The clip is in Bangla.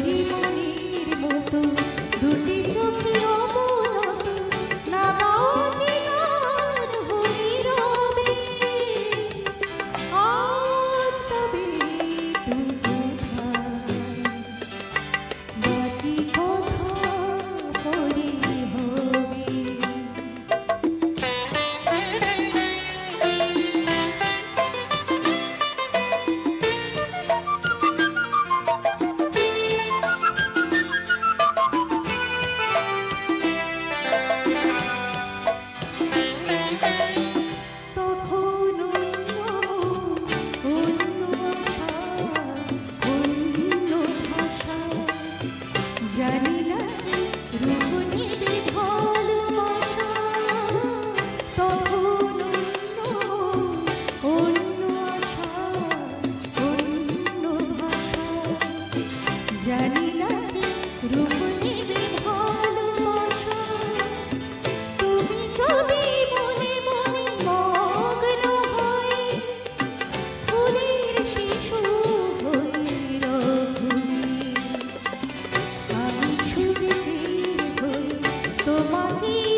মনির মতো ছুটি Thank you.